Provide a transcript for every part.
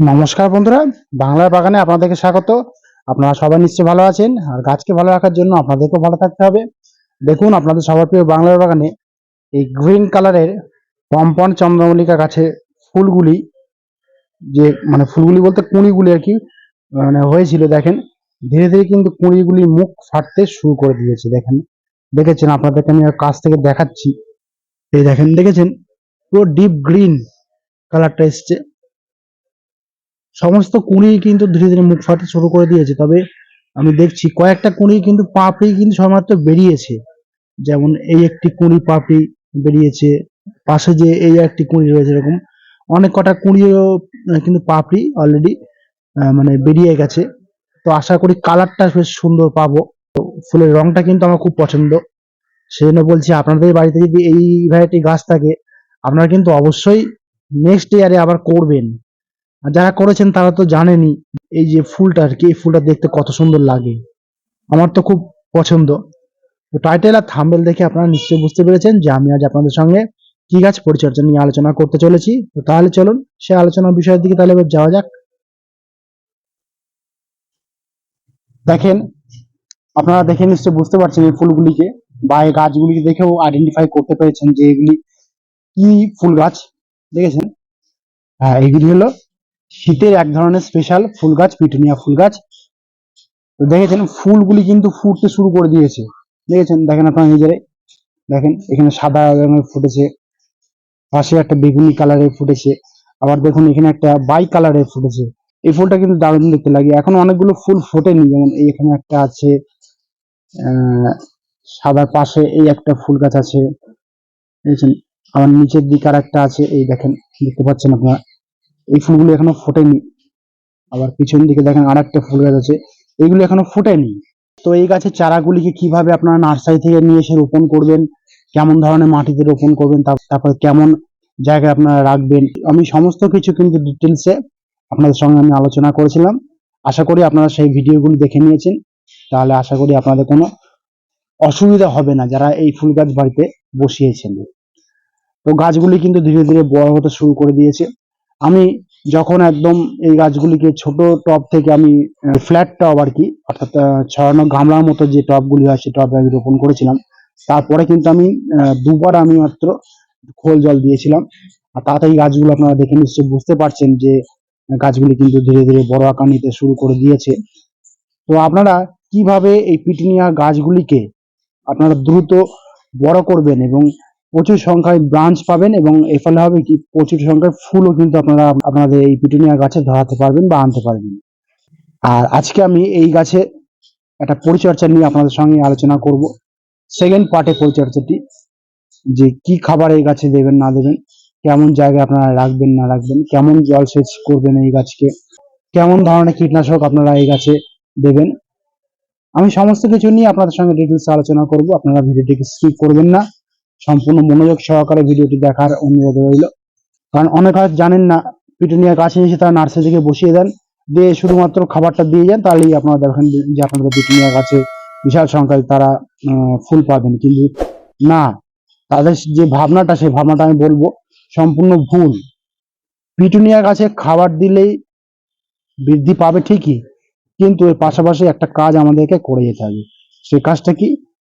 নমস্কার বন্ধুরা, বাংলার বাগানে আপনাদেরকে স্বাগত। আপনারা সবাই নিশ্চয়ই ভালো আছেন, আর গাছকে ভালো রাখার জন্য আপনাদেরকেও ভালো থাকতে হবে। দেখুন, আপনাদের সবার প্রিয় বাংলার বাগানে এই গ্রিন কালারের পম্পন চন্দ্রমল্লিকা গাছের ফুলগুলি, যে মানে ফুলগুলি বলতে কুঁড়িগুলি আর কি মানে হয়েছিল, দেখেন। ধীরে ধীরে কিন্তু কুঁড়িগুলি মুখ ফাটতে শুরু করে দিয়েছে, দেখেন। দেখেছেন? আপনাদেরকে আমি কাছ থেকে দেখাচ্ছি। এই দেখেন, দেখেছেন? পুরো ডিপ গ্রিন কালারটা এসছে। সমস্ত কুঁড়ি কিন্তু ধীরে ধীরে মুখ ফাটতে শুরু করে দিয়েছে। তবে আমি দেখছি কয়েকটা কুঁড়ি কিন্তু পাপড়ি কিন্তু সবেমাত্র বেরিয়েছে। যেমন এই একটি কুঁড়ি পাপড়ি বেরিয়েছে, পাশে যে এই একটি কুঁড়ি রয়েছে এরকম। অনেক কটা কুঁড়িও কিন্তু পাপড়ি অলরেডি মানে বেরিয়ে গেছে। তো আশা করি কালারটা বেশ সুন্দর পাবো। তো ফুলের রংটা কিন্তু আমার খুব পছন্দ। সেজন্য বলছি, আপনাদের বাড়িতে যদি এই ভ্যারাইটি গাছ থাকে, আপনারা কিন্তু অবশ্যই নেক্সট ইয়ারে আবার করবেন। আর যারা করেছেন তারা তো জানেনই এই যে ফুলটা আর কি, এই ফুলটা দেখতে কত সুন্দর লাগে। আমার তো খুব পছন্দ। তো টাইটেল আর থাম্বেল দেখে আপনারা নিশ্চয়ই বুঝতে পেরেছেন যে আমি আজ আপনাদের সঙ্গে কি গাছ পরিচর্যা নিয়ে আলোচনা করতে চলেছি। তো তাহলে চলুন সে আলোচনার বিষয়ের দিকে তাহলে এবার যাওয়া যাক। দেখেন, আপনারা দেখে নিশ্চয়ই বুঝতে পারছেন এই ফুলগুলিকে বা এই গাছগুলিকে দেখেও আইডেন্টিফাই করতে পেরেছেন যে এগুলি কি ফুল গাছ, দেখেছেন? হ্যাঁ এগুলি হলো শীতের এক ধরনের স্পেশাল ফুল গাছ, পিটুনিয়া ফুল গাছ। তো দেখেছেন, ফুলগুলি কিন্তু ফুটতে শুরু করে দিয়েছে। দেখেছেন? দেখেন আপনারা নিজেরাই দেখেন, এখানে সাদা রঙের ফুটেছে, পাশে একটা বেগুনি কালারের ফুটেছে, আবার দেখুন এখানে একটা বাই কালারের ফুটেছে। এই ফুলটা কিন্তু দারুণ দেখতে লাগে। এখন অনেকগুলো ফুল ফোটেনি, যেমন এখানে একটা আছে সাদার পাশে এই একটা ফুল গাছ আছে। দেখেছেন? আবার নিচের দিকে আর একটা আছে, এই দেখেন, দেখতে পাচ্ছেন আপনারা? এই ফুলগুলো এখনও ফোটেনি। আবার পিছন দিকে দেখেন আর একটা ফুল গাছ আছে। এইগুলো এখনও ফোটেনি। তো এই গাছের চারাগুলিকে কীভাবে আপনারা নার্সারি থেকে নিয়ে এসে রোপণ করবেন? কেমন ধরনের মাটিতে রোপণ করবেন? তারপর কেমন জায়গায় আপনারা রাখবেন? আমি সমস্ত কিছু কিন্তু ডিটেলসে আপনাদের সঙ্গে আমি আলোচনা করেছিলাম। আশা করি আপনারা সেই ভিডিওগুলো দেখে নিয়েছেন। তাহলে আশা করি আপনাদের কোনো অসুবিধা হবে না যারা এই ফুল গাছ বাড়িতে বসিয়েছেন। তো গাছগুলি কিন্তু ধীরে ধীরে বড় হতে শুরু করে দিয়েছে। আমি যখন একদম এই গাছগুলিকে ছোট টব থেকে আমি ফ্ল্যাট টব আর কি, অর্থাৎ ছড়ানো গামলার মতো যে টবগুলি হয়, সেই টবে আমি রোপণ করেছিলাম। তারপরে কিন্তু আমি দুবার আমি মাত্র খোল জল দিয়েছিলাম। আর তাড়াতাড়ি গাছগুলো আপনারা দেখে নিশ্চয়ই বুঝতে পারছেন যে, গাছগুলি কিন্তু ধীরে ধীরে বড় আকার নিতে শুরু করে দিয়েছে। তো আপনারা কীভাবে এই পিটুনিয়া গাছগুলিকে আপনারা দ্রুত বড় করবেন এবং প্রচুর সংখ্যায় ব্রাঞ্চ পাবেন এবং এর ফলে হবে কি, প্রচুর সংখ্যায় ফুলও কিন্তু আপনারা আপনাদের এই পিটুনিয়া গাছে ধরাতে পারবেন বা আনতে পারবেন। আর আজকে আমি এই গাছে একটা পরিচর্যা নিয়ে আপনাদের সঙ্গে আলোচনা করব। সেকেন্ড পার্টে পরিচর্যাটি, যে কি খাবার এই গাছে দেবেন, না দেবেন, কেমন জায়গায় আপনারা রাখবেন, না রাখবেন, কেমন জলসেচ করবেন এই গাছকে, কেমন ধরনের কীটনাশক আপনারা এই গাছে দেবেন। আমি সমস্ত কিছু নিয়ে আপনাদের সঙ্গে ডিটেলস আলোচনা করব, আপনারা ভিডিওটিকে স্কিপ করবেন না। সম্পূর্ণ মনোযোগ সহকারে ভিডিওটি দেখার অনুরোধ রইল। কারণ অনেক হয়তো জানেন না, পিটুনিয়া গাছে এসে তারা নার্সারি থেকে বসিয়ে দেন, দিয়ে শুধুমাত্র খাবারটা দিয়ে যান, তাহলেই আপনারা দেখেন যে আপনাদের পিটুনিয়া গাছে বিশাল সংখ্যায় তারা ফুল পাবেন কিন্তু না, তাদের যে ভাবনাটা, সেই ভাবনাটা আমি বলব, সম্পূর্ণ ভুল। পিটুনিয়া গাছে খাবার দিলেই বৃদ্ধি পাবে ঠিকই, কিন্তু এর পাশাপাশি একটা কাজ আমাদেরকে করে যেতে হবে। সেই কাজটা কি?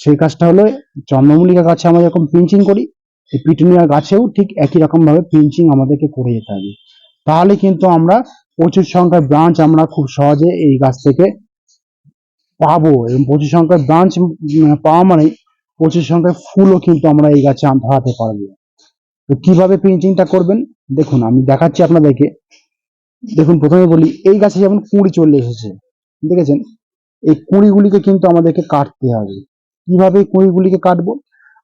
সেই কাজটা হলো চন্দ্রমল্লিকা গাছে আমরা যখন পিঞ্চিং করি, এই পিটুনিয়া গাছেও ঠিক একই রকম ভাবে পিঞ্চিং আমাদেরকে করে যেতে হবে। তাহলে কিন্তু আমরা প্রচুর সংখ্যায় ব্রাঞ্চ আমরা খুব সহজে এই গাছ থেকে পাবো এবং প্রচুর সংখ্যায় ব্রাঞ্চ পাওয়া মানে প্রচুর সংখ্যায় ফুলও কিন্তু আমরা এই গাছে ধরাতে পারব। তো কীভাবে পিঞ্চিংটা করবেন? দেখুন, আমি দেখাচ্ছি আপনাদেরকে। দেখুন, প্রথমে বলি, এই গাছে যেমন কুঁড়ি চলে এসেছে, দেখেছেন? এই কুঁড়িগুলিকে কিন্তু আমাদেরকে কাটতে হবে। কীভাবে কুঁড়িগুলিকে কাটবো?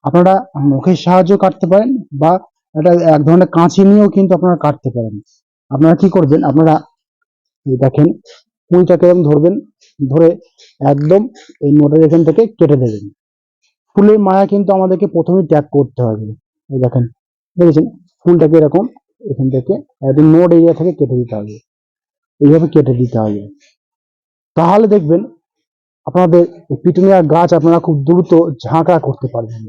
আপনারা মুখের সাহায্য কাটতে পারেন বা একটা এক ধরনের কাঁচি নিয়েও কিন্তু আপনারা কাটতে পারেন। আপনারা কি করবেন? আপনারা দেখেন কুঁড়িটাকে এরকম ধরবেন, ধরে একদম এই নোটের এখান থেকে কেটে দেবেন। ফুলের মায়া কিন্তু আমাদেরকে প্রথমেই ত্যাগ করতে হবে। এই দেখেন, দেখেছেন? ফুলটাকে এরকম এখান থেকে একদম নোট এরিয়া থেকে কেটে দিতে হবে। এইভাবে কেটে দিতে হবে। তাহলে দেখবেন আপনাদের এই পিটুনিয়া গাছ আপনারা খুব দ্রুত ঝাঁকড়া করতে পারবেন।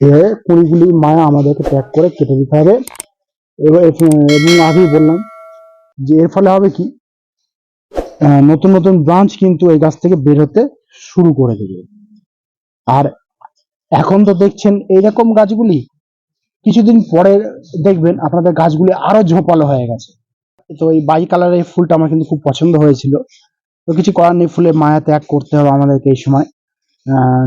এভাবে কুড়িগুলি মায়া আমাদেরকে ত্যাগ করে কেটে দিতে হবে। এবং আগেই বললাম যে এর ফলে হবে কি? নতুন নতুন ব্রাঞ্চ কিন্তু এই গাছ থেকে বের হতে শুরু করে দেবে। আর এখন তো দেখছেন এইরকম গাছগুলি কিছুদিন পরে দেখবেন আপনাদের গাছগুলি আরও ঝোপালো হয়ে গেছে। তো এই বাই কালারের এই ফুলটা আমার কিন্তু খুব পছন্দ হয়েছিল। তো কিছু করার নেই, ফুলের মায়া ত্যাগ করতে হবে আমাদেরকে এই সময়।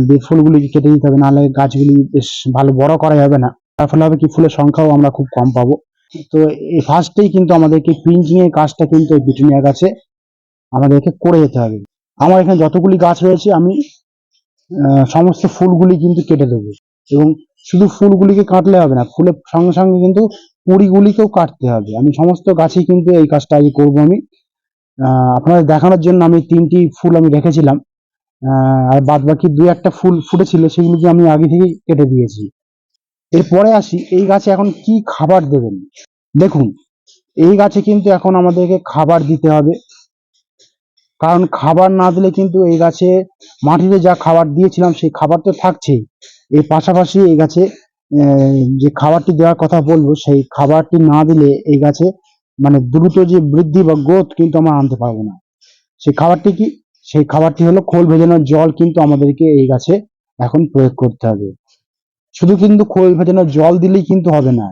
দিয়ে ফুলগুলিকে কেটে দিতে হবে, নাহলে গাছগুলি বেশ ভালো বড় করা যাবে না। তার ফলে হবে কি, ফুলের সংখ্যাও আমরা খুব কম পাবো। তো এই ফার্স্টেই কিন্তু আমাদেরকে প্রিন্টিং এর কাজটা কিন্তু এই পিটুনিয়া গাছে আমাদেরকে করে যেতে হবে। আমার এখানে যতগুলি গাছ রয়েছে, আমি সমস্ত ফুলগুলি কিন্তু কেটে দেবো। এবং শুধু ফুলগুলিকে কাটলে হবে না, ফুলের সঙ্গে সঙ্গে কিন্তু কুড়িগুলিকেও কাটতে হবে। আমি সমস্ত গাছেই কিন্তু এই কাজটা আগে করব আমি। আপনাদের দেখানোর জন্য আমি তিনটি ফুল আমি রেখেছিলাম। আর বাদ বাকি দুই একটা ফুল ফুটেছিল, সেগুলিকে আমি আগে থেকেই কেটে দিয়েছি। এরপরে আসি, এই গাছে এখন কি খাবার দেবেন? দেখুন, এই গাছে কিন্তু এখন আমাদেরকে খাবার দিতে হবে। কারণ খাবার না দিলে কিন্তু এই গাছে মাটিতে যা খাবার দিয়েছিলাম, সেই খাবার তো থাকছেই। এর পাশাপাশি এই গাছে যে খাবারটি দেওয়ার কথা বলব, সেই খাবারটি না দিলে এই গাছে মানে দ্রুত যে বৃদ্ধি বা গ্রোথ কিন্তু আমরা আনতে পারব না। সেই খাবারটি কি? সেই খাবারটি হলো খোল ভেজানোর জল কিন্তু আমাদেরকে এই গাছে এখন প্রয়োগ করতে হবে। শুধু কিন্তু খোল ভেজানোর জল দিলেই কিন্তু হবে না।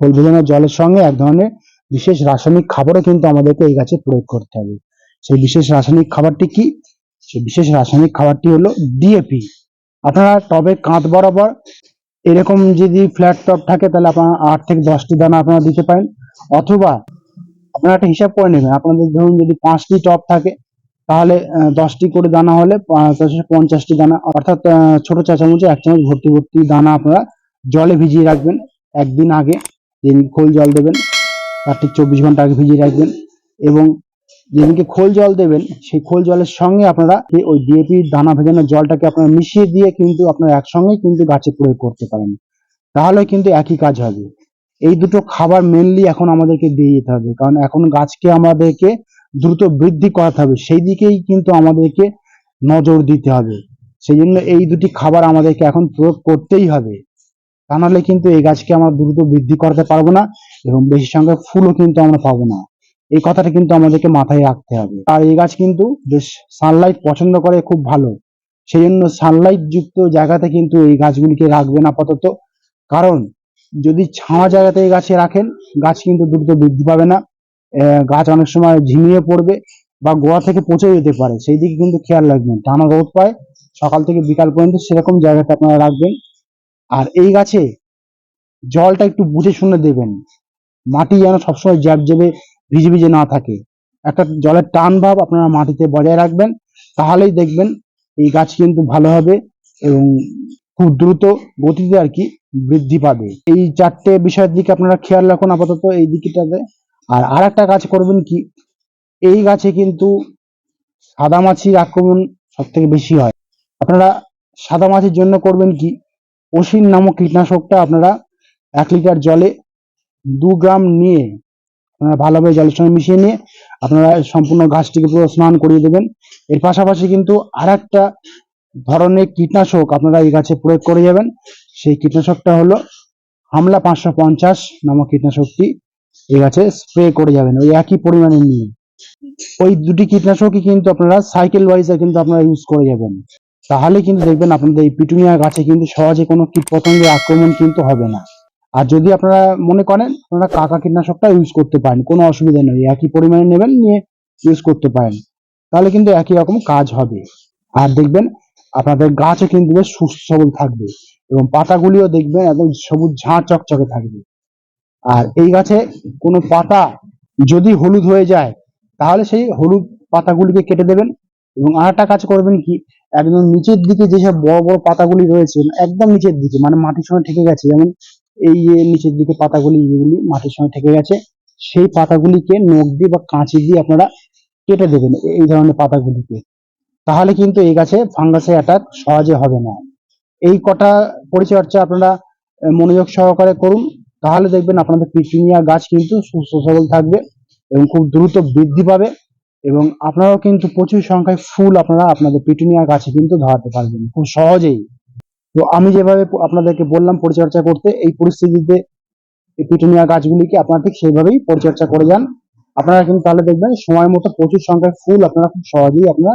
খোল ভেজানোর জলের সঙ্গে এক ধরনের বিশেষ রাসায়নিক খাবারও কিন্তু আমাদেরকে এই গাছে প্রয়োগ করতে হবে। সেই বিশেষ রাসায়নিক খাবারটি কি? সেই বিশেষ রাসায়নিক খাবারটি হলো ডিএপি আপনারা টবে কাঁধ বরাবর এরকম যদি ফ্ল্যাট টপ থাকে তাহলে আপনারা আট থেকে দশটি দানা আপনারা দিতে পারেন। অথবা আপনারা একটা হিসাব করে নেবেন। আপনাদের ধরুন যদি পাঁচটি টপ থাকে, তাহলে দশটি করে দানা হলে পঞ্চাশটি দানা, অর্থাৎ ছোট চা চামচে এক চামচ ভর্তি ভর্তি দানা আপনারা জলে ভিজিয়ে রাখবেন। একদিন আগে যেদিন খোল জল দেবেন, তার ঠিক চব্বিশ ঘণ্টা আগে ভিজিয়ে রাখবেন এবং যেদিনকে খোল জল দেবেন, সেই খোল জলের সঙ্গে আপনারা ওই ডিএপি দানা ভেজানোর জলটাকে আপনারা মিশিয়ে দিয়ে কিন্তু আপনারা একসঙ্গে কিন্তু গাছে প্রয়োগ করতে পারেন। তাহলে কিন্তু একই কাজ হবে। এই দুটো খাবার মেনলি এখন আমাদেরকে দিয়ে যেতে হবে। কারণ এখন গাছকে আমাদেরকে দ্রুত বৃদ্ধি করাতে হবে। সেই দিকেই কিন্তু আমাদেরকে নজর দিতে হবে। সেই জন্য এই দুটি খাবার আমাদেরকে এখন প্রয়োগ করতেই হবে। তা নাহলে কিন্তু এই গাছকে আমরা দ্রুত বৃদ্ধি করাতে পারব না এবং বেশি সংখ্যক ফুলও কিন্তু আমরা পাবো না। এই কথাটা কিন্তু আমাদেরকে মাথায় রাখতে হবে। আর এই গাছ কিন্তু বেশ সানলাইট পছন্দ করে, খুব ভালো। সেই জন্য সানলাইট যুক্ত জায়গাতে কিন্তু এই গাছগুলিকে রাখবেন আপাতত। কারণ যদি ছাওয়া জায়গাতে এই গাছে রাখেন, গাছ কিন্তু দ্রুত বৃদ্ধি পাবে না। গাছ অনেক সময় ঝিমিয়ে পড়বে বা গোড়া থেকে পচে যেতে পারে, সেই দিকে কিন্তু খেয়াল রাখবেন। টানা রোদ পায়, সকাল থেকে বিকাল পর্যন্ত সেরকম জায়গাতে আপনারা রাখবেন। আর এই গাছে জলটা একটু বুঝে শুনে দেবেন। মাটি যেন সবসময় জ্যাব জ্যাবে ভিজে ভিজে না থাকে। একটা জলের টান ভাব আপনারা মাটিতে বজায় রাখবেন, তাহলেই দেখবেন এই গাছ কিন্তু ভালো হবে এবং খুব দ্রুত গতিতে আর কি বৃদ্ধি পাবে। এই চারটে বিষয়ের দিকে আপনারা খেয়াল রাখুন আপাতত এই দিকটাতে। আর আর একটা কাজ করবেন কি, এই গাছে কিন্তু সাদা মাছির আক্রমণ সব থেকে বেশি হয়। আপনারা সাদা মাছির জন্য করবেন কি অসিন নামক কীটনাশকটা আপনারা এক লিটার জলে দু গ্রাম নিয়ে আপনারা ভালোভাবে জলের সঙ্গে মিশিয়ে নিয়ে আপনারা সম্পূর্ণ গাছটিকে পুরো স্নান করিয়ে দেবেন। এর পাশাপাশি কিন্তু আর একটা ধরনের কীটনাশক আপনারা এই গাছে প্রয়োগ করে যাবেন। সেই কীটনাশকটা হলো হামলা পাঁচশো পঞ্চাশ নামক কীটনাশকটি এই গাছে স্প্রে করে যাবেন, ওই একই পরিমাণে নিয়ে। ওই দুটি কীটনাশকই কিন্তু আপনারা সাইকেল ওয়াইজে কিন্তু আপনারা ইউজ করে যাবেন। তাহলে কিন্তু দেখবেন আপনাদের এই পিটুনিয়া গাছে কিন্তু সহজে কোনো কীট পতঙ্গের আক্রমণ কিন্তু হবে না। আর যদি আপনারা মনে করেন, আপনারা কাকা কীটনাশকটা ইউজ করতে পারেন, কোনো অসুবিধা নেই, একই পরিমাণে নেবেন, নিয়ে ইউজ করতে পারেন, তাহলে কিন্তু একই রকম কাজ হবে। আর দেখবেন আপনাদের গাছও কিন্তু বেশ সুস্থ সবল থাকবে এবং পাতাগুলিও দেখবেন একদম সবুজ ঝাঁ চকচকে থাকবে। আর এই গাছে কোনো পাতা যদি হলুদ হয়ে যায়, তাহলে সেই হলুদ পাতাগুলিকে কেটে দেবেন এবং আর একটা কাজ করবেন কি, একদম নিচের দিকে যেসব বড় বড় পাতাগুলি রয়েছে, একদম নিচের দিকে মানে মাটির সঙ্গে ঠেকে গেছে, যেমন এই যে নিচের দিকে পাতাগুলি, যেগুলি মাটির সঙ্গে ঠেকে গেছে, সেই পাতাগুলিকে নখ দিয়ে বা কাঁচি দিয়ে আপনারা কেটে দেবেন, এই ধরনের পাতাগুলিকে। তাহলে কিন্তু এই গাছে ফাঙ্গাসের অ্যাটাক সহজে হবে না। এই কটা পরিচর্যা আপনারা মনোযোগ সহকারে করুন। তাহলে দেখবেন আপনাদের পিটুনিয়া গাছ কিন্তু সুস্থ সবল থাকবে এবং খুব দ্রুত বৃদ্ধি পাবে এবং আপনারাও কিন্তু প্রচুর সংখ্যায় ফুল আপনারা আপনাদের পিটুনিয়া গাছে কিন্তু ধরাতে পারবেন খুব সহজেই। তো আমি যেভাবে আপনাদেরকে বললাম পরিচর্যা করতে, এই পরিস্থিতিতে পিটুনিয়া গাছগুলিকে আপনারা ঠিক সেইভাবেই পরিচর্যা করে যান। আপনারা কিন্তু তাহলে দেখবেন সময় মতো প্রচুর সংখ্যায় ফুল আপনারা খুব সহজেই আপনারা